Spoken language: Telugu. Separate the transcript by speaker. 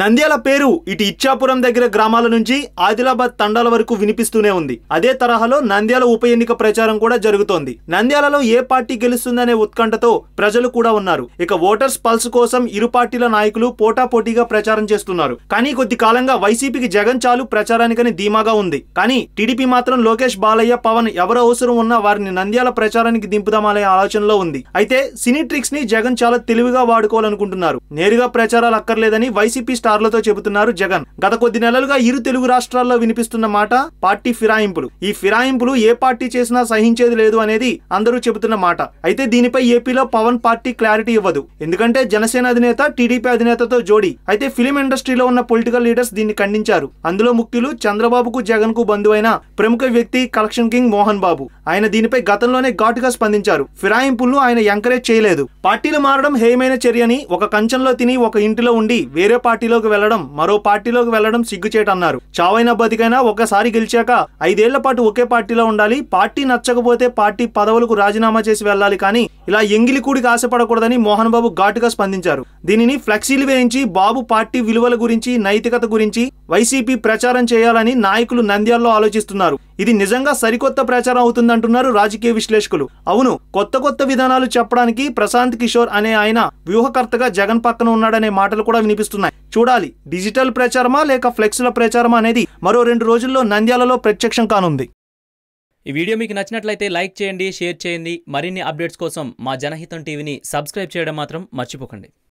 Speaker 1: నంద్యాల పేరు ఇటు ఇచ్చాపురం దగ్గర గ్రామాల నుంచి ఆదిలాబాద్ తండాల వరకు వినిపిస్తూనే ఉంది. అదే తరహాలో నంద్యాల ఉప ఎన్నిక ప్రచారం కూడా జరుగుతోంది. నంద్యాలలో ఏ పార్టీ గెలుస్తుందనే ఉత్కంఠతో ప్రజలు కూడా ఉన్నారు. ఇక ఓటర్స్ పల్స్ కోసం ఇరు పార్టీల నాయకులు పోటాపోటీగా ప్రచారం చేస్తున్నారు. కానీ కొద్ది కాలంగా వైసీపీకి జగన్ చాలు ప్రచారానికని ధీమాగా ఉంది. కానీ టీడీపీ మాత్రం లోకేష్ బాలయ్య పవన్ ఎవరు అవసరం ఉన్నా వారిని నంద్యాల ప్రచారానికి దింపుదామనే ఆలోచనలో ఉంది. అయితే సినీ ట్రిక్స్ని జగన్ చాలా తెలివిగా వాడుకోవాలనుకుంటున్నారు. నేరుగా ప్రచారాలు అక్కర్లేదని వైసీపీ స్టార్లతో చెబుతున్నారు జగన్. గత కొద్ది నెలలుగా ఇరు తెలుగు రాష్ట్రాల్లో వినిపిస్తున్న మాట పార్టీ ఫిరాయింపులు. ఈ ఫిరాయింపులు ఏ పార్టీ చేసినా సహించేది లేదు అనేది అందరూ చెబుతున్న మాట. అయితే దీనిపై ఏపీలో పవన్ పార్టీ క్లారిటీ ఇవ్వదు. ఎందుకంటే జనసేన అధినేత టీడీపీ అధినేతతో జోడి. అయితే ఫిలిం ఇండస్ట్రీలో ఉన్న పొలిటికల్ లీడర్స్ దీన్ని ఖండించారు. అందులో ముఖ్యులు చంద్రబాబుకు జగన్కు బంధువైన ప్రముఖ వ్యక్తి కలెక్షన్ కింగ్ మోహన్ బాబు. ఆయన దీనిపై గతంలోనే ఘాటుగా స్పందించారు. ఫిరాయింపులను ఆయన ఎంకరేజ్ చేయలేదు. పార్టీలు మారడం హేయమైన చర్యని ఒక కంచంలో తిని ఒక ఇంటిలో ఉండి వేరే పార్టీలో పార్టీలోకి వెళ్ళడం మరో పార్టీలోకి వెళ్ళడం సిగ్గుచేటన్నారు చావైనా బతికైనా ఒకసారి గెలిచాక ఐదేళ్ళ పాటు ఒకే పార్టీలో ఉండాలి పార్టీ నచ్చకపోతే పార్టీ పదవులకు రాజీనామా చేసి వెళ్ళాలి కానీ ఇలా ఎంగిలికూడికి ఆశపడకూడదని మోహన్ బాబు ఘాటుగా స్పందించారు. దీనిని ఫ్లెక్సీలు వేయించి బాబు పార్టీ విలువల గురించి నైతికత గురించి వైసీపీ ప్రచారం చేయాలని నాయకులు నంద్యాల్లో ఆలోచిస్తున్నారు. ఇది నిజంగా సరికొత్త ప్రచారం అవుతుందంటున్నారు రాజకీయ విశ్లేషకులు. అవును కొత్త కొత్త విధానాలు చెప్పడానికి ప్రశాంత్ కిషోర్ అనే ఆయన వ్యూహకర్తగా జగన్ పక్కన ఉన్నాడనే మాటలు కూడా వినిపిస్తున్నాయి. చూడాలి. డిజిటల్ ప్రచారమా లేక ఫ్లెక్స్ల ప్రచారమా అనేది మరో రెండు రోజుల్లో నంద్యాలలో ప్రత్యక్షం కానుంది.
Speaker 2: ఈ వీడియో మీకు నచ్చినట్లయితే లైక్ చేయండి షేర్ చేయండి. మరిన్ని అప్డేట్స్ కోసం మా జనహితం టీవీని సబ్స్క్రైబ్ చేయడం మాత్రం మర్చిపోకండి.